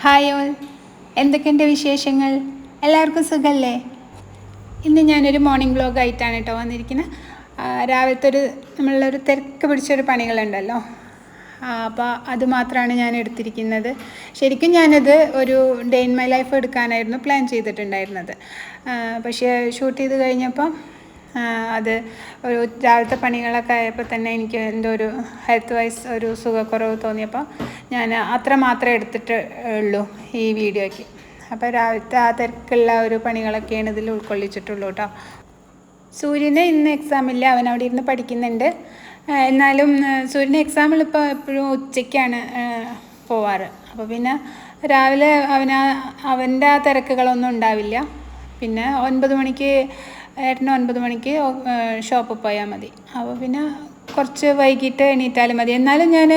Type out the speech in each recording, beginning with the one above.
Hi all. എന്തൊക്കെയുണ്ട് വിശേഷങ്ങൾ? എല്ലാവർക്കും സുഖമല്ലേ ഇന്ന് ഞാനൊരു മോർണിംഗ് ബ്ലോഗ് ആയിട്ടാണ് കേട്ടോ വന്നിരിക്കുന്നത്. രാവിലത്തെ ഒരു നമ്മളൊരു തിരക്ക് പിടിച്ചൊരു പണികളുണ്ടല്ലോ. അപ്പോൾ അത് മാത്രമാണ് ഞാൻ എടുത്തിരിക്കുന്നത്. ശരിക്കും ഞാനത് ഒരു ഡേ ഇൻ മൈ ലൈഫ് എടുക്കാനായിരുന്നു പ്ലാൻ ചെയ്തിട്ടുണ്ടായിരുന്നത്. പക്ഷേ ഷൂട്ട് ചെയ്ത് കഴിഞ്ഞപ്പോൾ ആ, അത് ഒരു രാവിലത്തെ പണികളൊക്കെ ആയപ്പോൾ തന്നെ എനിക്ക് എന്തോ ഒരു ഹെൽത്ത് വൈസ് ഒരു സുഖക്കുറവ് തോന്നിയപ്പോൾ ഞാൻ അത്ര മാത്രമേ എടുത്തിട്ട് ഉള്ളൂ ഈ വീഡിയോയ്ക്ക്. അപ്പോൾ രാവിലത്തെ ആ തിരക്കുള്ള ഒരു പണികളൊക്കെയാണ് ഇതിൽ ഉൾക്കൊള്ളിച്ചിട്ടുള്ളൂ കേട്ടോ സൂര്യന് ഇന്ന് എക്സാം ഇല്ല അവൻ അവിടെ ഇരുന്ന് പഠിക്കുന്നുണ്ട്. എന്നാലും സൂര്യന്റെ എക്സാമിൽ ഇപ്പോൾ എപ്പോഴും ഉച്ചയ്ക്കാണ് പോവാറ്. അപ്പോൾ പിന്നെ രാവിലെ അവന് അവന്റെ ആ തിരക്കുകളൊന്നും ഉണ്ടാവില്ല. പിന്നെ ഒൻപത് മണിക്ക് ഏട്ടന് ഒൻപത് മണിക്ക് ഷോപ്പിൽ പോയാൽ മതി. അപ്പോൾ പിന്നെ കുറച്ച് വൈകിട്ട് എണീറ്റാലും മതി. എന്നാലും ഞാൻ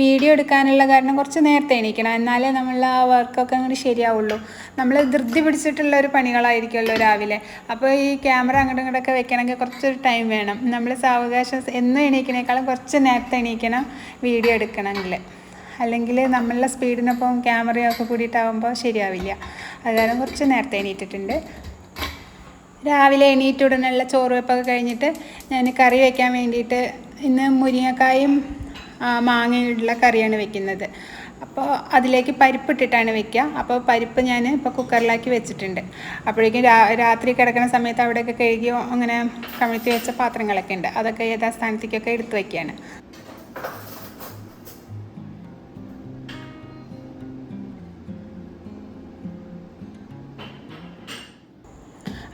വീഡിയോ എടുക്കാനുള്ള കാരണം കുറച്ച് നേരത്തെ എണീക്കണം. എന്നാലേ നമ്മൾ ആ വർക്കൊക്കെ അങ്ങോട്ട് ശരിയാവുള്ളൂ. നമ്മൾ ധൃതി പിടിച്ചിട്ടുള്ള ഒരു പണികളായിരിക്കുമല്ലോ രാവിലെ. അപ്പോൾ ഈ ക്യാമറ അങ്ങോട്ടും ഇങ്ങോട്ടൊക്കെ വെക്കണമെങ്കിൽ കുറച്ചൊരു ടൈം വേണം. നമ്മൾ സാവകാശം എന്നും എണീക്കണേക്കാളും കുറച്ച് നേരത്തെ എണീക്കണം വീഡിയോ എടുക്കണമെങ്കിൽ അല്ലെങ്കിൽ നമ്മളുടെ സ്പീഡിനൊപ്പം ക്യാമറയൊക്കെ കൂടിയിട്ടാവുമ്പോൾ ശരിയാവില്ല. അത് കുറച്ച് നേരത്തെ എണീറ്റിട്ടുണ്ട്. രാവിലെ എണീറ്റ് ഉടനെയുള്ള ചോറ് വെപ്പൊക്കെ കഴിഞ്ഞിട്ട് ഞാൻ കറി വയ്ക്കാൻ വേണ്ടിയിട്ട് ഇന്ന് മുരിങ്ങക്കായും മാങ്ങയുള്ള കറിയാണ് വെക്കുന്നത്. അപ്പോൾ അതിലേക്ക് പരിപ്പിട്ടിട്ടാണ് വെക്കുക. അപ്പോൾ പരിപ്പ് ഞാൻ ഇപ്പോൾ കുക്കറിലാക്കി വെച്ചിട്ടുണ്ട്. അപ്പോഴേക്കും രാ രാത്രി കിടക്കുന്ന സമയത്ത് അവിടെയൊക്കെ കഴുകിയോ അങ്ങനെ കമിഴ്ത്തി വെച്ച പാത്രങ്ങളൊക്കെ ഉണ്ട്. അതൊക്കെ യഥാസ്ഥാനത്തേക്കൊക്കെ എടുത്തു വയ്ക്കുകയാണ്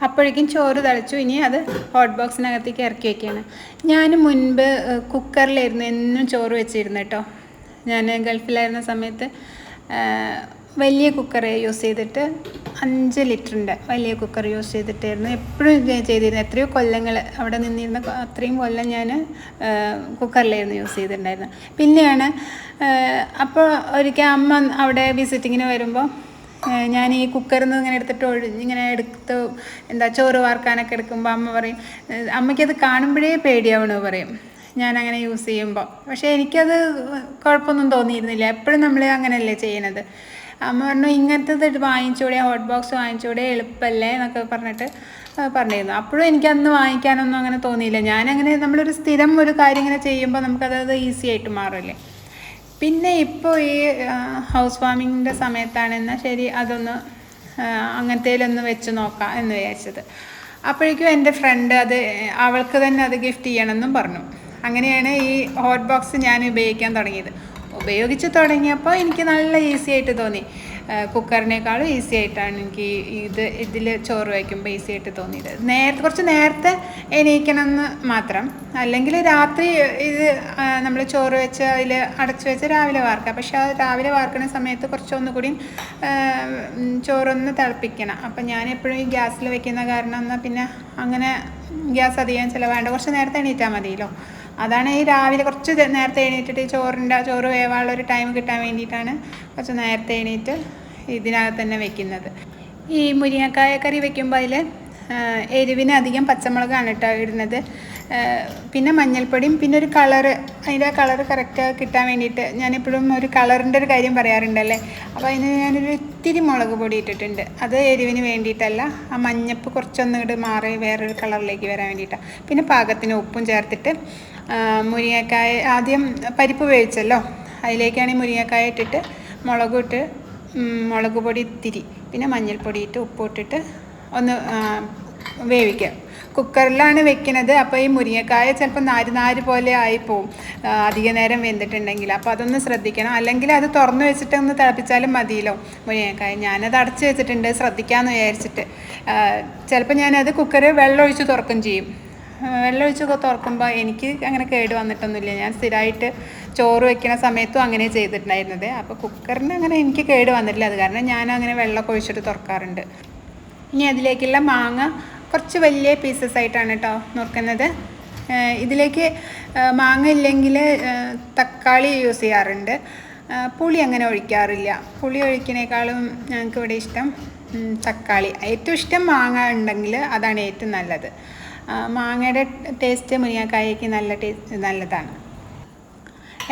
അപ്പോഴേക്കും ചോറ് തിളച്ചു. ഇനി അത് ഹോട്ട് ബോക്സിനകത്തേക്ക് ഇറക്കി വയ്ക്കുകയാണ് ഞാൻ മുൻപ് കുക്കറിലായിരുന്നു എന്നും ചോറ് വെച്ചിരുന്നു കേട്ടോ. ഞാൻ ഗൾഫിലായിരുന്ന സമയത്ത് വലിയ കുക്കർ യൂസ് ചെയ്തിട്ട് അഞ്ച് ലിറ്ററിന്റെ വലിയ കുക്കർ യൂസ് ചെയ്തിട്ടായിരുന്നു എപ്പോഴും ചെയ്തിരുന്നത്. എത്രയോ കൊല്ലങ്ങൾ അവിടെ നിന്നിരുന്ന അത്രയും കൊല്ലം ഞാൻ കുക്കറിലായിരുന്നു യൂസ് ചെയ്തിട്ടുണ്ടായിരുന്നത്. പിന്നെയാണ് അപ്പോൾ ഒരിക്കൽ അമ്മ അവിടെ വിസിറ്റിങ്ങിന് വരുമ്പോൾ ഞാൻ ഈ കുക്കറിൽ നിന്ന് ഇങ്ങനെ എടുത്തിട്ട് ഒഴി ഇങ്ങനെ എടുത്ത് എന്താ ചോറ് വാർക്കാനൊക്കെ എടുക്കുമ്പോൾ അമ്മ പറയും അമ്മയ്ക്കത് കാണുമ്പോഴേ പേടിയാവണ പറയും. ഞാൻ അങ്ങനെ യൂസ് ചെയ്യുമ്പോൾ പക്ഷേ എനിക്കത് കുഴപ്പമൊന്നും തോന്നിയിരുന്നില്ല. എപ്പോഴും നമ്മൾ അങ്ങനെയല്ലേ ചെയ്യണത്. അമ്മ പറഞ്ഞു ഇങ്ങനത്തെ ഇത് വാങ്ങിച്ചൂടെ ഹോട്ട് ബോക്സ് വാങ്ങിച്ചൂടെ എളുപ്പമല്ലേ എന്നൊക്കെ പറഞ്ഞിട്ട് പറഞ്ഞിരുന്നു. അപ്പോഴും എനിക്ക് എനിക്കന്ന് വാങ്ങിക്കാനൊന്നും അങ്ങനെ തോന്നിയില്ല. ഞാനങ്ങനെ നമ്മളൊരു സ്ഥിരം ഒരു കാര്യം ഇങ്ങനെ ചെയ്യുമ്പോൾ നമുക്കത് ഈസി ആയിട്ട് മാറില്ലേ പിന്നെ ഇപ്പോൾ ഈ ഹൗസ് വാമിങ്ങിന്റെ സമയത്താണ് എന്നാൽ ശരി അതൊന്ന് അങ്ങനത്തേലൊന്ന് വെച്ച് നോക്കാം എന്ന് വിചാരിച്ചത്. അപ്പോഴേക്കും എന്റെ ഫ്രണ്ട് അത് അവൾക്ക് തന്നെ അത് ഗിഫ്റ്റ് ചെയ്യണമെന്നും പറഞ്ഞു. അങ്ങനെയാണ് ഈ ഹോട്ട് ബോക്സ് ഞാൻ ഉപയോഗിക്കാൻ തുടങ്ങിയത്. ഉപയോഗിച്ച് തുടങ്ങിയപ്പോൾ എനിക്ക് നല്ല ഈസി ആയിട്ട് തോന്നി. കുക്കറിനേക്കാളും ഈസി ആയിട്ടാണ് എനിക്ക് ഇത് ഇതിൽ ചോറ് വയ്ക്കുമ്പോൾ ഈസി ആയിട്ട് തോന്നിയത്. നേരത്തെ കുറച്ച് നേരത്തെ എണീക്കണം എന്ന് മാത്രം. അല്ലെങ്കിൽ രാത്രി ഇത് നമ്മൾ ചോറ് വെച്ച് അതിൽ അടച്ചു വെച്ച് രാവിലെ വാർക്കുക പക്ഷെ ആ രാവിലെ വാർക്കുന്ന സമയത്ത് കുറച്ചൊന്നു കൂടി ആ, ഉം, ചോറൊന്ന് തിളപ്പിക്കണം. അപ്പം ഞാൻ എപ്പോഴും ഈ ഗ്യാസിൽ വെക്കുന്ന കാരണം എന്നാൽ പിന്നെ അങ്ങനെ ഗ്യാസ് അധികം ചിലവാണ്ട് കുറച്ച് നേരത്തെ എണീറ്റാൽ മതിയല്ലോ. അതാണ് ഈ രാവിലെ കുറച്ച് നേരത്തെ എണീറ്റിട്ട് ചോറിന്റെ ചോറ് വേവാനുള്ള ഒരു ടൈം കിട്ടാൻ വേണ്ടിയിട്ടാണ് കുറച്ച് നേരത്തെ എണീറ്റ് ഇതിനകത്ത് തന്നെ വെക്കുന്നത്. ഈ മുരിങ്ങക്കായ കറി വെക്കുമ്പോൾ അതിൽ എരിവിന് അധികം പച്ചമുളകാണ് കേട്ടോ ഇടുന്നത്. പിന്നെ മഞ്ഞൾപ്പൊടിയും പിന്നെ ഒരു കളറ്. അതിന്റെ ആ കളറ് കറക്റ്റ് കിട്ടാൻ വേണ്ടിയിട്ട് ഞാനെപ്പോഴും ഒരു കളറിന്റെ ഒരു കാര്യം പറയാറുണ്ടല്ലേ? അപ്പോൾ അതിന് ഞാനൊരു ഇത്തിരി മുളക് പൊടി ഇട്ടിട്ടുണ്ട്. അത് എരിവിന് വേണ്ടിയിട്ടല്ല ആ മഞ്ഞപ്പ് കുറച്ചൊന്നും ഇങ്ങോട്ട് മാറി വേറൊരു കളറിലേക്ക് വരാൻ വേണ്ടിയിട്ടാണ് പിന്നെ പാകത്തിന് ഉപ്പും ചേർത്തിട്ട് മുരിങ്ങക്കായ ആദ്യം പരിപ്പ് വേവിച്ചല്ലോ. അതിലേക്കാണ് ഈ മുരിങ്ങക്കായ ഇട്ടിട്ട് മുളകും ഇട്ട് മുളക് പൊടി ഇത്തിരി. പിന്നെ മഞ്ഞൾപ്പൊടി ഇട്ട് ഉപ്പ് ഇട്ടിട്ട് ഒന്ന് വേവിക്കുക. കുക്കറിലാണ് വെക്കുന്നത്. അപ്പോൾ ഈ മുരിങ്ങക്കായ ചിലപ്പോൾ നാര് നാര് പോലെ ആയിപ്പോവും. അധിക നേരം വെന്തിട്ടുണ്ടെങ്കിൽ. അപ്പോൾ അതൊന്ന് ശ്രദ്ധിക്കണം. അല്ലെങ്കിൽ അത് തുറന്നു വെച്ചിട്ട് ഒന്ന് തിളപ്പിച്ചാലും മതിയല്ലോ മുരിങ്ങക്കായ. ഞാനത് അടച്ച് വെച്ചിട്ടുണ്ട്. ശ്രദ്ധിക്കാമെന്ന് വിചാരിച്ചിട്ട്. ചിലപ്പോൾ ഞാനത് കുക്കറ് വെള്ളമൊഴിച്ച് തുറക്കും ചെയ്യും. വെള്ളമൊഴിച്ച് തുറക്കുമ്പോൾ എനിക്ക് അങ്ങനെ കേട് വന്നിട്ടൊന്നുമില്ല. ഞാൻ സ്ഥിരമായിട്ട് ചോറ് വെക്കുന്ന സമയത്തും അങ്ങനെ ചെയ്തിട്ടുണ്ടായിരുന്നത്. അപ്പോൾ കുക്കറിന് അങ്ങനെ എനിക്ക് കേട് വന്നിട്ടില്ല. അത് കാരണം ഞാൻ അങ്ങനെ വെള്ളമൊക്കെ ഒഴിച്ചിട്ട് തുറക്കാറുണ്ട്. ഇനി അതിലേക്കുള്ള മാങ്ങ കുറച്ച് വലിയ പീസസ് ആയിട്ടാണ് കേട്ടോ നുറുക്കുന്നത് ഇതിലേക്ക് മാങ്ങ ഇല്ലെങ്കിൽ തക്കാളി യൂസ് ചെയ്യാറുണ്ട്. പുളി അങ്ങനെ ഒഴിക്കാറില്ല. പുളി ഒഴിക്കുന്നേക്കാളും ഞങ്ങൾക്ക് ഇവിടെ ഇഷ്ടം തക്കാളി. ഏറ്റവും ഇഷ്ടം മാങ്ങ ഉണ്ടെങ്കിൽ അതാണ് ഏറ്റവും നല്ലത്. മാങ്ങയുടെ ടേസ്റ്റ് മുരിങ്ങക്കായക്ക് നല്ല ടേസ്റ്റ് നല്ലതാണ്.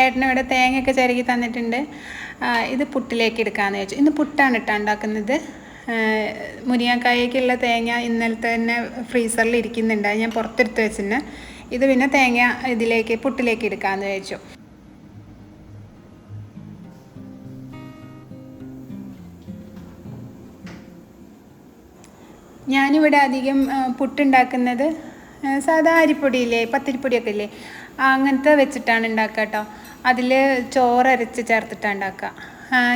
ഏട്ടനും ഇവിടെ തേങ്ങയൊക്കെ ചിരകി തന്നിട്ടുണ്ട്. ഇത് പുട്ടിലേക്ക് എടുക്കാമെന്ന് ചോദിച്ചു ഇന്ന് പുട്ടാണ് കേട്ടോ ഉണ്ടാക്കുന്നത്. മുരിങ്ങക്കായക്കുള്ള തേങ്ങ ഇന്നലത്തെ തന്നെ ഫ്രീസറിൽ ഇരിക്കുന്നുണ്ട്. ഞാൻ പുറത്തെടുത്ത് വെച്ചിന് ഇത് പിന്നെ തേങ്ങ ഇതിലേക്ക് പുട്ടിലേക്ക് എടുക്കാമെന്ന് വെച്ചു ഞാനിവിടെ അധികം പുട്ടുണ്ടാക്കുന്നത് സാധാ അരിപ്പൊടിയില്ലേ പത്തിരിപ്പൊടിയൊക്കെ ഇല്ലേ അങ്ങനത്തെ വെച്ചിട്ടാണ് ഉണ്ടാക്കുക കേട്ടോ. അതിൽ ചോറരച്ച് ചേർത്തിട്ടാണ് ഉണ്ടാക്കുക.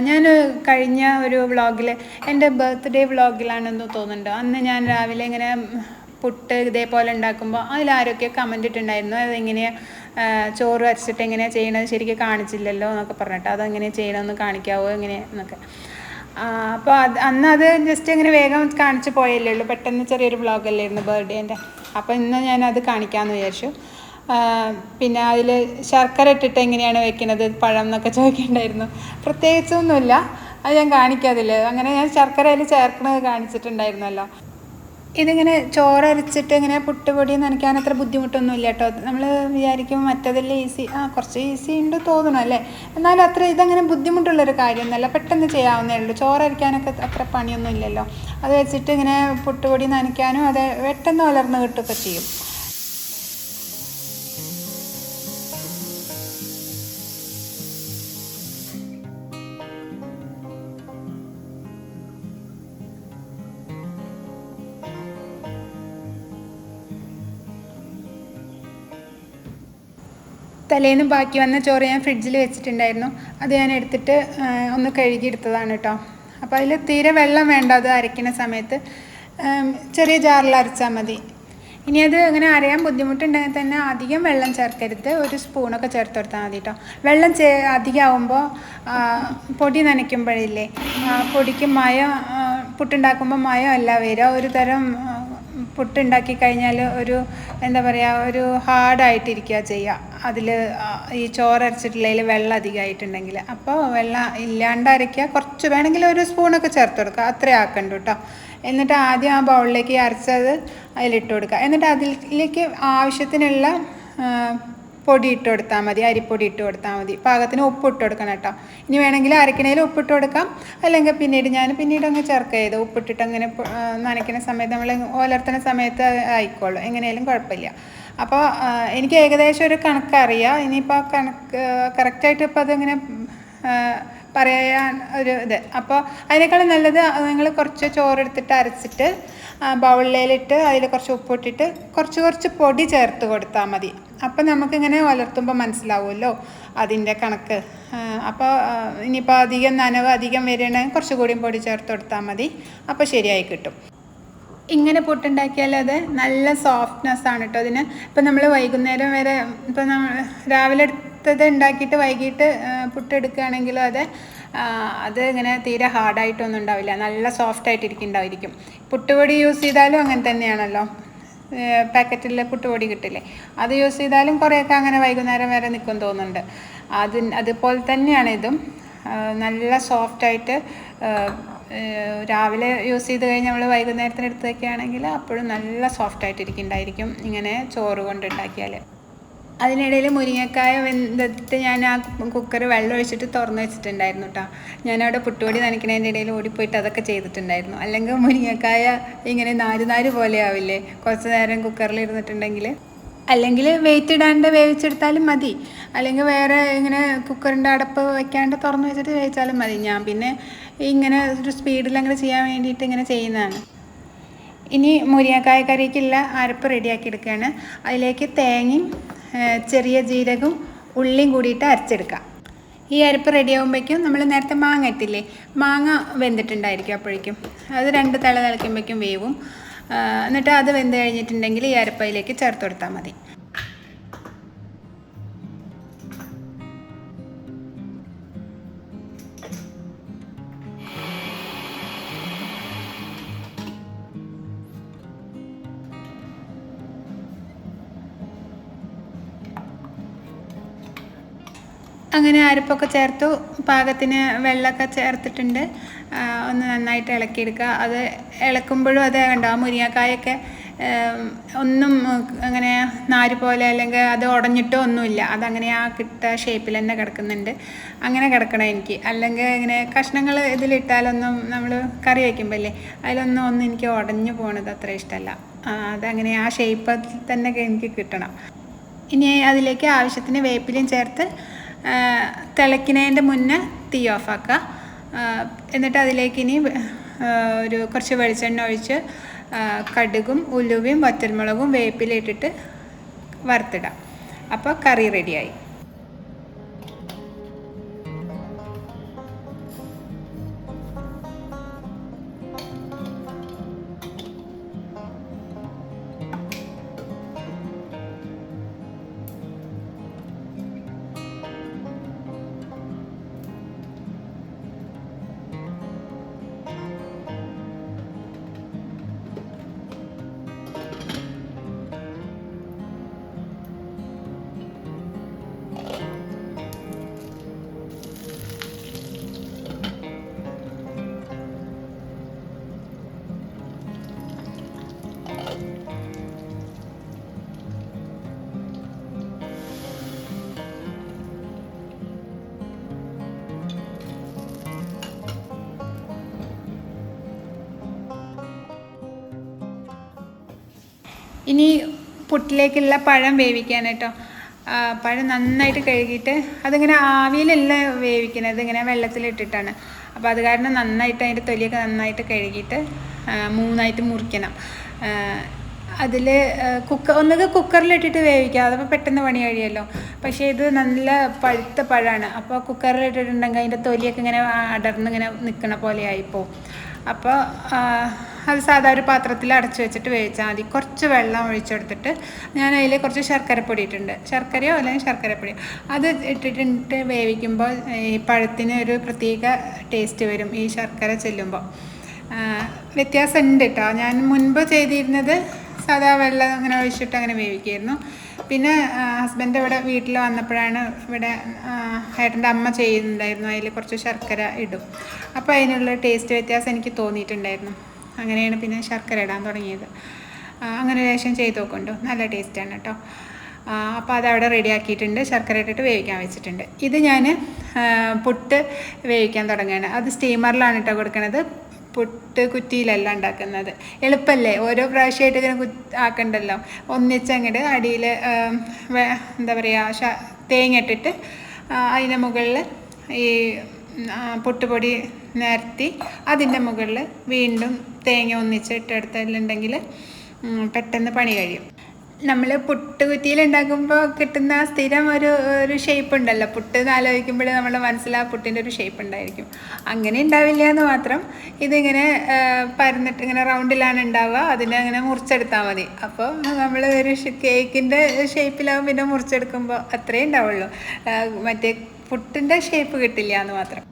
ഞാൻ കഴിഞ്ഞ ഒരു വ്ളോഗിൽ എന്റെ ബർത്ത്ഡേ വ്ളോഗിലാണെന്ന് തോന്നുന്നുണ്ടോ? അന്ന് ഞാൻ രാവിലെ ഇങ്ങനെ പുട്ട് ഇതേപോലെ ഉണ്ടാക്കുമ്പോൾ അതിലാരൊക്കെയോ കമന്റ് ഇട്ടുണ്ടായിരുന്നു അതെങ്ങനെയാണ് ചോറ് വരച്ചിട്ട് എങ്ങനെയാണ് ചെയ്യണത് ശരിക്കും കാണിച്ചില്ലല്ലോ എന്നൊക്കെ പറഞ്ഞിട്ട് അതെങ്ങനെയാണ് ചെയ്യണമെന്ന് കാണിക്കാവോ എങ്ങനെയാന്നൊക്കെ അപ്പോൾ അത് അന്ന് അത് ജസ്റ്റ് ഇങ്ങനെ വേഗം കാണിച്ച് പോയല്ലേ ഉള്ളൂ. പെട്ടെന്ന് ചെറിയൊരു വ്ളോഗല്ലായിരുന്നു ബർത്ത്ഡേന്റെ. അപ്പോൾ ഇന്ന് ഞാനത് കാണിക്കാമെന്ന് വിചാരിച്ചു. പിന്നെ അതിൽ ശർക്കര ഇട്ടിട്ട് എങ്ങനെയാണ് വെക്കുന്നത് പഴം എന്നൊക്കെ ചോദിക്കണ്ടായിരുന്നു. പ്രത്യേകിച്ചൊന്നുമില്ല. അത് ഞാൻ കാണിക്കാതില്ല? അങ്ങനെ ഞാൻ ശർക്കര അതിൽ ചേർക്കണത് കാണിച്ചിട്ടുണ്ടായിരുന്നല്ലോ. ഇതിങ്ങനെ ചോറരച്ചിട്ട് ഇങ്ങനെ പുട്ടുപൊടി നനയ്ക്കാൻ അത്ര ബുദ്ധിമുട്ടൊന്നും ഇല്ല കേട്ടോ. നമ്മൾ വിചാരിക്കും മറ്റതെല്ലാം ഈസി. ആ കുറച്ച് ഈസി ഉണ്ട് തോന്നണം അല്ലേ? എന്നാലും അത്ര ഇതങ്ങനെ ബുദ്ധിമുട്ടുള്ളൊരു കാര്യമൊന്നുമല്ല. പെട്ടെന്ന് ചെയ്യാവുന്നേ ഉള്ളൂ. ചോറരയ്ക്കാനൊക്കെ അത്ര പണിയൊന്നും ഇല്ലല്ലോ അത് വെച്ചിട്ട് ഇങ്ങനെ പുട്ടുപൊടി നനയ്ക്കാനും അത് പെട്ടെന്ന് വളർന്ന് കിട്ടുകയൊക്കെ ചെയ്യും. തലേന്ന് ബാക്കി വന്ന ചോറ് ഞാൻ ഫ്രിഡ്ജിൽ വെച്ചിട്ടുണ്ടായിരുന്നു. അത് ഞാൻ എടുത്തിട്ട് ഒന്ന് കഴുകി എടുത്തതാണ് കേട്ടോ അപ്പോൾ അതിൽ തീരെ വെള്ളം വേണ്ട അത് അരയ്ക്കുന്ന സമയത്ത്. ചെറിയ ജാറിൽ അരച്ചാൽ മതി. ഇനി അത് അങ്ങനെ അറിയാൻ ബുദ്ധിമുട്ടുണ്ടെങ്കിൽ തന്നെ അധികം വെള്ളം ചേർക്കരുത്. ഒരു സ്പൂണൊക്കെ ചേർത്ത് കൊടുത്താൽ മതി കേട്ടോ വെള്ളം ചേ അധികമാകുമ്പോൾ പൊടി നനയ്ക്കുമ്പോഴില്ലേ പൊടിക്ക് മയം പുട്ടുണ്ടാക്കുമ്പോൾ മയം അല്ല വരിക. ഒരു തരം പുട്ടുണ്ടാക്കി കഴിഞ്ഞാൽ ഒരു എന്താ പറയുക ഒരു ഹാർഡായിട്ടിരിക്കുക ചെയ്യുക. അതിൽ ഈ ചോറരച്ചിട്ടുള്ളതിൽ വെള്ളം അധികമായിട്ടുണ്ടെങ്കിൽ. അപ്പോൾ വെള്ളം ഇല്ലാണ്ട് അരയ്ക്കുക. കുറച്ച് വേണമെങ്കിൽ ഒരു സ്പൂണൊക്കെ ചേർത്ത് കൊടുക്കുക. അത്രേ ആക്കണ്ട കേട്ടോ. എന്നിട്ട് ആദ്യം ആ ബൗളിലേക്ക് അരച്ചത് അതിലിട്ട് കൊടുക്കുക. എന്നിട്ട് അതിലേക്ക് ആവശ്യത്തിനുള്ള പൊടി ഇട്ട് കൊടുത്താൽ മതി അരിപ്പൊടി ഇട്ട് കൊടുത്താൽ മതി. പാകത്തിന് ഉപ്പ് ഇട്ട് കൊടുക്കണം കേട്ടോ. ഇനി വേണമെങ്കിൽ അരക്കണേൽ ഉപ്പിട്ട് കൊടുക്കാം. അല്ലെങ്കിൽ പിന്നീട് ഞാൻ പിന്നീട് അങ്ങ് ചേർക്കുക ചെയ്ത് ഉപ്പിട്ടിട്ട് അങ്ങനെ നനയ്ക്കുന്ന സമയത്ത് നമ്മൾ ഓലർത്തുന്ന സമയത്ത് ആയിക്കോളൂ. എങ്ങനെയാലും കുഴപ്പമില്ല. അപ്പോൾ എനിക്ക് ഏകദേശം ഒരു കണക്ക് അറിയാം. ഇനിയിപ്പോൾ കണക്ക് കറക്റ്റായിട്ട് ഇപ്പോൾ അതിങ്ങനെ പറയാൻ ഒരു ഇത്. അപ്പോൾ അതിനേക്കാളും നല്ലത് നിങ്ങൾ കുറച്ച് ചോറെടുത്തിട്ട് അരച്ചിട്ട് ബൗളിലിട്ട് അതിൽ കുറച്ച് ഉപ്പിട്ടിട്ട് കുറച്ച് കുറച്ച് പൊടി ചേർത്ത് കൊടുത്താൽ മതി. അപ്പോൾ നമുക്കിങ്ങനെ വളർത്തുമ്പോൾ മനസ്സിലാവുമല്ലോ അതിന്റെ കണക്ക്. അപ്പോൾ ഇനിയിപ്പോൾ അധികം നനവ് അധികം വരികയാണെങ്കിൽ കുറച്ചുകൂടിയും പൊടി ചേർത്ത് കൊടുത്താൽ മതി. അപ്പോൾ ശരിയായി കിട്ടും. ഇങ്ങനെ പുട്ടുണ്ടാക്കിയാൽ അത് നല്ല സോഫ്റ്റ്നെസ് ആണ് കേട്ടോ അതിന്. ഇപ്പം നമ്മൾ വൈകുന്നേരം വരെ ഇപ്പം നമ്മൾ രാവിലെ എടുത്തത് ഉണ്ടാക്കിയിട്ട് വൈകിട്ട് പുട്ടെടുക്കുകയാണെങ്കിലും അത് അത് ഇങ്ങനെ തീരെ ഹാർഡായിട്ടൊന്നും ഉണ്ടാവില്ല. നല്ല സോഫ്റ്റ് ആയിട്ടിരിക്കുന്നുണ്ടായിരിക്കും. പുട്ടുപൊടി യൂസ് ചെയ്താലും അങ്ങനെ തന്നെയാണല്ലോ. പാക്കറ്റിലെ പുട്ടുപൊടി കിട്ടില്ലേ? അത് യൂസ് ചെയ്താലും കുറേയൊക്കെ അങ്ങനെ വൈകുന്നേരം വരെ നിൽക്കും തോന്നുന്നുണ്ട്. അത് അതുപോലെ തന്നെയാണ് ഇതും. നല്ല സോഫ്റ്റായിട്ട് രാവിലെ യൂസ് ചെയ്ത് കഴിഞ്ഞ് നമ്മൾ വൈകുന്നേരത്തിന് എടുത്ത് വയ്ക്കുകയാണെങ്കിൽ അപ്പോഴും നല്ല സോഫ്റ്റായിട്ടിരിക്കുന്നുണ്ടായിരിക്കും ഇങ്ങനെ ചോറ് കൊണ്ട് ഉണ്ടാക്കിയാൽ അതിനിടയിൽ മുരിങ്ങക്കായ വെന്തിട്ട് ഞാൻ ആ കുക്കർ വെള്ളം ഒഴിച്ചിട്ട് തുറന്ന് വെച്ചിട്ടുണ്ടായിരുന്നു കേട്ടോ ഞാനവിടെ പുട്ടുപൊടി നനയ്ക്കുന്നതിന്റെ ഇടയിൽ ഓടിപ്പോയിട്ട് അതൊക്കെ ചെയ്തിട്ടുണ്ടായിരുന്നു. അല്ലെങ്കിൽ മുരിങ്ങക്കായ ഇങ്ങനെ നാര് നാര് പോലെ ആവില്ലേ? കുറച്ച് നേരം കുക്കറിൽ ഇരുന്നിട്ടുണ്ടെങ്കിൽ. അല്ലെങ്കിൽ വെയിറ്റ് ഇടാണ്ട് വേവിച്ചെടുത്താലും മതി. അല്ലെങ്കിൽ വേറെ ഇങ്ങനെ കുക്കറിന്റെ അടപ്പ് വെക്കാണ്ട് തുറന്ന് വെച്ചിട്ട് വേവിച്ചാലും മതി. ഞാൻ പിന്നെ ഇങ്ങനെ ഒരു സ്പീഡിൽ അങ്ങനെ ചെയ്യാൻ വേണ്ടിയിട്ട് ഇങ്ങനെ ചെയ്യുന്നതാണ്. ഇനി മുരിങ്ങക്കായ കറിക്കുള്ള അരപ്പ് റെഡിയാക്കി എടുക്കുകയാണ്. അതിലേക്ക് തേങ്ങയും ചെറിയ ജീരകവും ഉള്ളിയും കൂടിയിട്ട് അരച്ചെടുക്കാം ഈ അരപ്പ് റെഡിയാകുമ്പോഴേക്കും നമ്മൾ നേരത്തെ മാങ്ങ ഇട്ടില്ലേ മാങ്ങ വെന്തിട്ടുണ്ടായിരിക്കും അപ്പോഴേക്കും. അത് രണ്ട് തല തിളയ്ക്കുമ്പോഴേക്കും വേവും. എന്നിട്ട് അത് വെന്ത് കഴിഞ്ഞിട്ടുണ്ടെങ്കിൽ ഈ അരപ്പ് അതിലേക്ക് ചേർത്ത് കൊടുത്താൽ മതി. അങ്ങനെ അരപ്പൊക്കെ ചേർത്തു. പാകത്തിന് വെള്ളമൊക്കെ ചേർത്തിട്ടുണ്ട്. ഒന്ന് നന്നായിട്ട് ഇളക്കിയെടുക്കുക. അത് ഇളക്കുമ്പോഴും അത് കണ്ടോ മുരിങ്ങക്കായൊക്കെ ഒന്നും അങ്ങനെ നാര് പോലെ അല്ലെങ്കിൽ അത് ഉടഞ്ഞിട്ടോ ഒന്നുമില്ല. അതങ്ങനെ ആ കിട്ട ഷേപ്പിൽ തന്നെ കിടക്കുന്നുണ്ട്. അങ്ങനെ കിടക്കണം എനിക്ക്. അല്ലെങ്കിൽ ഇങ്ങനെ കഷ്ണങ്ങൾ ഇതിലിട്ടാലൊന്നും നമ്മൾ കറി വയ്ക്കുമ്പോൾ അല്ലേ അതിലൊന്നും ഒന്നും എനിക്ക് ഉടഞ്ഞു പോണത് അത്ര ഇഷ്ടമല്ല. അതങ്ങനെ ആ ഷേപ്പ് തന്നെ എനിക്ക് കിട്ടണം. ഇനി അതിലേക്ക് ആവശ്യത്തിന് വേപ്പിലും ചേർത്ത് തിളയ്ക്കുന്നതിന്റെ മുന്നേ തീ ഓഫാക്കുക. എന്നിട്ട് അതിലേക്ക് ഇനി ഒരു കുറച്ച് വെളിച്ചെണ്ണ ഒഴിച്ച് കടുകും ഉലുവയും വറ്റൽമുളകും വേപ്പിലിട്ടിട്ട് വറുത്തിടാം അപ്പോൾ കറി റെഡിയായി ഇനി പുട്ടിലേക്കുള്ള പഴം വേവിക്കാൻ കേട്ടോ പഴം നന്നായിട്ട് കഴുകിയിട്ട് അതിങ്ങനെ ആവിയിലല്ല വേവിക്കുന്നത് ഇങ്ങനെ വെള്ളത്തിലിട്ടിട്ടാണ്. അപ്പോൾ അത് കാരണം നന്നായിട്ട് അതിന്റെ തൊലിയൊക്കെ നന്നായിട്ട് കഴുകിയിട്ട് മൂന്നായിട്ട് മുറിക്കണം. അതിൽ കുക്കർ ഒന്നുകിൽ കുക്കറിലിട്ടിട്ട് വേവിക്കുക അതപ്പോൾ പെട്ടെന്ന് പണി കഴിയുമല്ലോ. പക്ഷേ ഇത് നല്ല പഴുത്ത പഴമാണ്. അപ്പോൾ കുക്കറിലിട്ടിട്ടുണ്ടെങ്കിൽ അതിന്റെ തൊലിയൊക്കെ ഇങ്ങനെ അടർന്ന് ഇങ്ങനെ നിൽക്കണ പോലെ ആയിപ്പോവും. അപ്പോൾ അത് സാധാ ഒരു പാത്രത്തിൽ അടച്ചു വെച്ചിട്ട് വേവിച്ചാൽ മതി. കുറച്ച് വെള്ളം ഒഴിച്ചെടുത്തിട്ട് ഞാൻ അതിൽ കുറച്ച് ശർക്കരപ്പൊടി ഇട്ടിട്ടുണ്ട്. ശർക്കരയോ അല്ലെങ്കിൽ ശർക്കരപ്പൊടിയോ അത് ഇട്ടിട്ടിട്ട് വേവിക്കുമ്പോൾ ഈ പഴത്തിന് ഒരു പ്രത്യേക ടേസ്റ്റ് വരും ഈ ശർക്കര ചെല്ലുമ്പോൾ. വ്യത്യാസം ഉണ്ട് കേട്ടോ ഞാൻ മുൻപ് ചെയ്തിരുന്നത് സാധാ വെള്ളം അങ്ങനെ ഒഴിച്ചിട്ട് അങ്ങനെ വേവിക്കുമായിരുന്നു പിന്നെ ഹസ്ബൻഡ് ഇവിടെ വീട്ടിൽ വന്നപ്പോഴാണ് ഇവിടെ ഏട്ടന്റെ അമ്മ ചെയ്യുന്നുണ്ടായിരുന്നു. അതിൽ കുറച്ച് ശർക്കര ഇടും. അപ്പോൾ അതിനുള്ള ടേസ്റ്റ് വ്യത്യാസം എനിക്ക് തോന്നിയിട്ടുണ്ടായിരുന്നു. അങ്ങനെയാണ് പിന്നെ ശർക്കര ഇടാൻ തുടങ്ങിയത്. അങ്ങനെ ലേശം ചെയ്ത് നോക്കുന്നുണ്ടോ നല്ല ടേസ്റ്റാണ് കേട്ടോ. അപ്പോൾ അതവിടെ റെഡിയാക്കിയിട്ടുണ്ട്. ശർക്കര ഇട്ടിട്ട് വേവിക്കാൻ വെച്ചിട്ടുണ്ട്. ഇത് ഞാൻ പുട്ട് വേവിക്കാൻ തുടങ്ങുകയാണ്. അത് സ്റ്റീമറിലാണ് കേട്ടോ കൊടുക്കുന്നത് പുട്ട് കുറ്റിയിലല്ല ഉണ്ടാക്കുന്നത്. എളുപ്പമല്ലേ ഓരോ പ്രാവശ്യമായിട്ട് ഇങ്ങനെ കു ആക്കണ്ടല്ലോ? ഒന്നിച്ചങ്ങോട്ട് അടിയിൽ എന്താ പറയുക തേങ്ങ ഇട്ടിട്ട് അതിന്റെ മുകളിൽ ഈ പുട്ടുപൊടി നിരത്തി അതിന്റെ മുകളിൽ വീണ്ടും തേങ്ങ ഒന്നിച്ച് ഇട്ടെടുത്തിട്ടുണ്ടെങ്കിൽ പെട്ടെന്ന് പണി കഴിയും. നമ്മൾ പുട്ട് കുറ്റിയിൽ ഉണ്ടാക്കുമ്പോൾ കിട്ടുന്ന സ്ഥിരം ഒരു ഒരു ഷേപ്പ് ഉണ്ടല്ലോ. പുട്ട് എന്ന് ആലോചിക്കുമ്പോൾ നമ്മുടെ മനസ്സിൽ ആ പുട്ടിന്റെ ഒരു ഷേപ്പ് ഉണ്ടായിരിക്കും. അങ്ങനെ ഉണ്ടാവില്ല എന്ന് മാത്രം ഇതിങ്ങനെ പരന്നിട്ട് ഇങ്ങനെ റൗണ്ടിലാണ് ഉണ്ടാവുക. അതിനെ അങ്ങനെ മുറിച്ചെടുത്താൽ മതി. അപ്പോൾ നമ്മൾ ഒരു കേക്കിന്റെ ഷേപ്പിലാവും പിന്നെ മുറിച്ചെടുക്കുമ്പോൾ അത്രേ ഉണ്ടാവുള്ളൂ. മറ്റേ പുട്ടിന്റെ ഷേപ്പ് കിട്ടില്ല എന്ന് മാത്രം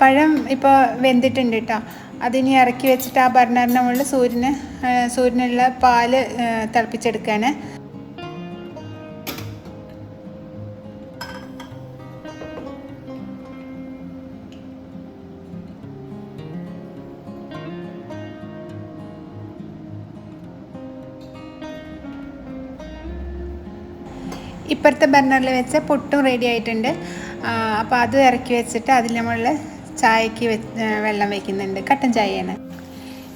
പഴം ഇപ്പോൾ വെന്തിട്ടുണ്ട് കേട്ടോ അതിനി ഇറക്കി വെച്ചിട്ട് ആ ബർണറിന്റെ മുകളിൽ സൂര്യന് സൂര്യനുള്ള പാൽ തിളപ്പിച്ചെടുക്കുകയാണ് ഇപ്പുറത്തെ ബർണറിൽ വെച്ച പുട്ടും റെഡി ആയിട്ടുണ്ട്. അപ്പോൾ അത് ഇറക്കി വെച്ചിട്ട് അതിൽ നമ്മൾ ചായക്ക് വെള്ളം വയ്ക്കുന്നുണ്ട് കട്ടൻ ചായയാണ്.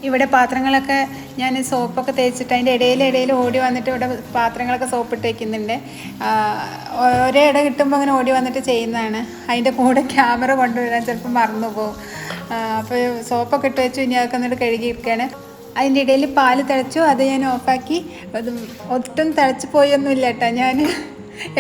ഇവിടെ പാത്രങ്ങളൊക്കെ ഞാൻ സോപ്പൊക്കെ തേച്ചിട്ട് അതിന്റെ ഇടയിൽ ഇടയിൽ ഓടി വന്നിട്ട് ഇവിടെ പാത്രങ്ങളൊക്കെ സോപ്പിട്ട് വയ്ക്കുന്നുണ്ട് ഒരേ ഇട കിട്ടുമ്പോൾ അങ്ങനെ ഓടി വന്നിട്ട് ചെയ്യുന്നതാണ്. അതിന്റെ കൂടെ ക്യാമറ കൊണ്ടുവരാൻ ചിലപ്പോൾ മറന്നു പോകും. അപ്പോൾ സോപ്പൊക്കെ ഇട്ട് വെച്ചു ഇനി അതൊക്കെ എന്നിട്ട് കഴുകിയിരിക്കുകയാണ് അതിന്റെ ഇടയിൽ പാൽ തിളച്ചു അത് ഞാൻ ഓഫാക്കി. ഒട്ടും തിളച്ച് പോയൊന്നുമില്ല കേട്ടോ ഞാൻ.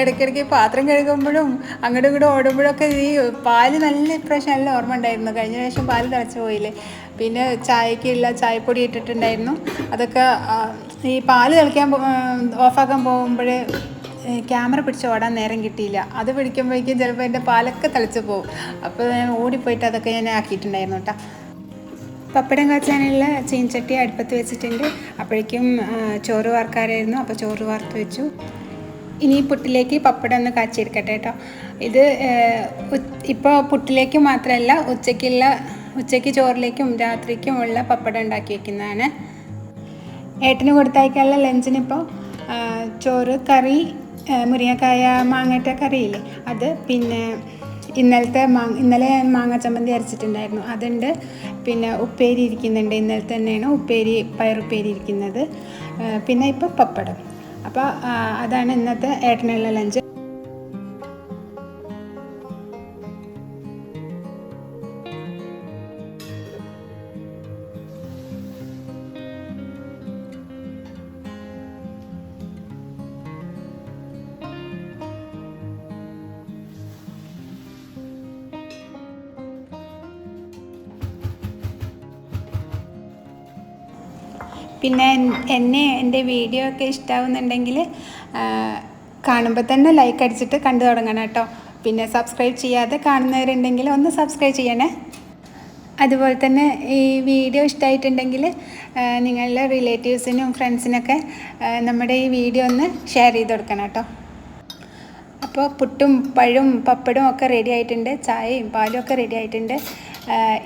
ഇടയ്ക്കിടയ്ക്ക് പാത്രം കഴുകുമ്പോഴും അങ്ങോട്ടും ഇങ്ങോട്ടും ഓടുമ്പോഴൊക്കെ ഈ പാൽ നല്ല ഇപ്രാവശ്യം നല്ല ഓർമ്മ ഉണ്ടായിരുന്നു. കഴിഞ്ഞ പ്രാവശ്യം പാൽ തിളച്ച് പോയില്ലേ. പിന്നെ ചായക്കുള്ള ചായപ്പൊടി ഇട്ടിട്ടുണ്ടായിരുന്നു. അതൊക്കെ ഈ പാൽ തിളയ്ക്കാൻ ഓഫാക്കാൻ പോകുമ്പോൾ ക്യാമറ പിടിച്ച് ഓടാൻ നേരം കിട്ടിയില്ല. അത് പിടിക്കുമ്പോഴേക്കും ചിലപ്പോൾ എന്റെ പാലൊക്കെ തിളച്ച് പോകും അപ്പോൾ ഞാൻ ഓടിപ്പോയിട്ട് അതൊക്കെ ഞാൻ ആക്കിയിട്ടുണ്ടായിരുന്നു കേട്ടോ. പപ്പടം കാച്ചാനുള്ള ചീൻചട്ടി അടുപ്പത്ത് വെച്ചിട്ടുണ്ട്. അപ്പോഴേക്കും ചോറ് വാർക്കാരായിരുന്നു. അപ്പോൾ ചോറ് വാർത്ത് വെച്ചു. ഇനി പുട്ടിലേക്ക് പപ്പടം ഒന്ന് കാച്ചിയെടുക്കട്ടെ കേട്ടോ ഇത് ഇപ്പോൾ പുട്ടിലേക്ക് മാത്രമല്ല ഉച്ചയ്ക്കുള്ള ഉച്ചയ്ക്ക് ചോറിലേക്കും രാത്രിക്കുമുള്ള പപ്പടം ഉണ്ടാക്കി വെക്കുന്നതാണ്. ഏട്ടന് കൊടുത്തയക്കാനുള്ള ലഞ്ചിനിപ്പോൾ ചോറ് കറി മുരിങ്ങക്കായ മാങ്ങട്ട കറിയില്ലേ അത് പിന്നെ ഇന്നലത്തെ മാങ്ങ ഇന്നലെ മാങ്ങ ചമ്മന്തി അരച്ചിട്ടുണ്ടായിരുന്നു. അതുണ്ട്. പിന്നെ ഉപ്പേരി ഇരിക്കുന്നുണ്ട്. ഇന്നലെ തന്നെയാണ് ഉപ്പേരി പയറുപ്പേരി ഇരിക്കുന്നത്. പിന്നെ ഇപ്പോൾ പപ്പടം. അപ്പോൾ അതാണ് ഇന്നത്തെ ഏട്ടനുള്ള ലഞ്ച് പിന്നെ എന്നെ എന്റെ വീഡിയോ ഒക്കെ ഇഷ്ടമാവുന്നുണ്ടെങ്കിൽ കാണുമ്പോൾ തന്നെ ലൈക്ക് അടിച്ചിട്ട് കണ്ടു തുടങ്ങണം കേട്ടോ. പിന്നെ സബ്സ്ക്രൈബ് ചെയ്യാതെ കാണുന്നവരുണ്ടെങ്കിൽ ഒന്ന് സബ്സ്ക്രൈബ് ചെയ്യണേ. അതുപോലെ തന്നെ ഈ വീഡിയോ ഇഷ്ടമായിട്ടുണ്ടെങ്കിൽ നിങ്ങളുടെ റിലേറ്റീവ്സിനും ഫ്രണ്ട്സിനൊക്കെ നമ്മുടെ ഈ വീഡിയോ ഒന്ന് ഷെയർ ചെയ്ത് കൊടുക്കണം കേട്ടോ. അപ്പോൾ പുട്ടും പഴവും പപ്പടവും ഒക്കെ റെഡി ആയിട്ടുണ്ട്. ചായയും പാലും ഒക്കെ റെഡി ആയിട്ടുണ്ട്.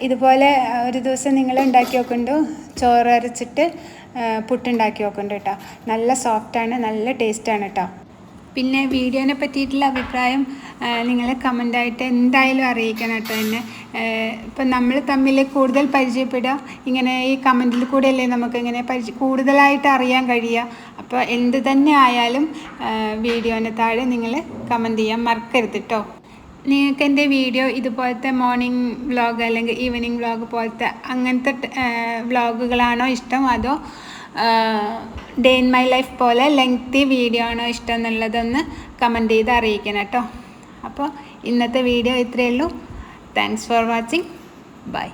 ഇതുപോലെ ഒരു ദിവസം നിങ്ങൾ ഉണ്ടാക്കി നോക്കുന്നുണ്ടോ ചോറ് അരച്ചിട്ട് പുട്ടുണ്ടാക്കി നോക്കുന്നുണ്ട് കേട്ടോ നല്ല സോഫ്റ്റാണ് നല്ല ടേസ്റ്റാണ് കേട്ടോ പിന്നെ വീഡിയോനെ പറ്റിയിട്ടുള്ള അഭിപ്രായം നിങ്ങൾ കമന്റായിട്ട് എന്തായാലും അറിയിക്കണം കേട്ടോ എന്നെ. ഇപ്പം നമ്മൾ തമ്മിൽ കൂടുതൽ പരിചയപ്പെടുക ഇങ്ങനെ ഈ കമന്റിൽ നമുക്ക് ഇങ്ങനെ പരിചയ കൂടുതലായിട്ട് അറിയാൻ കഴിയുക അപ്പോൾ എന്ത് തന്നെ ആയാലും വീഡിയോനെ താഴെ നിങ്ങൾ കമന്റ് ചെയ്യാൻ മറക്കരുത് കേട്ടോ നിങ്ങൾക്ക് എന്റെ വീഡിയോ ഇതുപോലത്തെ മോർണിംഗ് വ്ളോഗ് അല്ലെങ്കിൽ ഈവനിങ് വ്ളോഗ് പോലത്തെ അങ്ങനത്തെ വ്ളോഗുകളാണോ ഇഷ്ടം? അതോ ഡേ ഇൻ മൈ ലൈഫ് പോലെ ലെങ്തി വീഡിയോ ആണോ ഇഷ്ടം എന്നുള്ളതൊന്ന് കമന്റ് ചെയ്ത് അറിയിക്കണം കേട്ടോ. അപ്പോൾ ഇന്നത്തെ വീഡിയോ ഇത്രയേ ഉള്ളൂ. Thanks for watching bye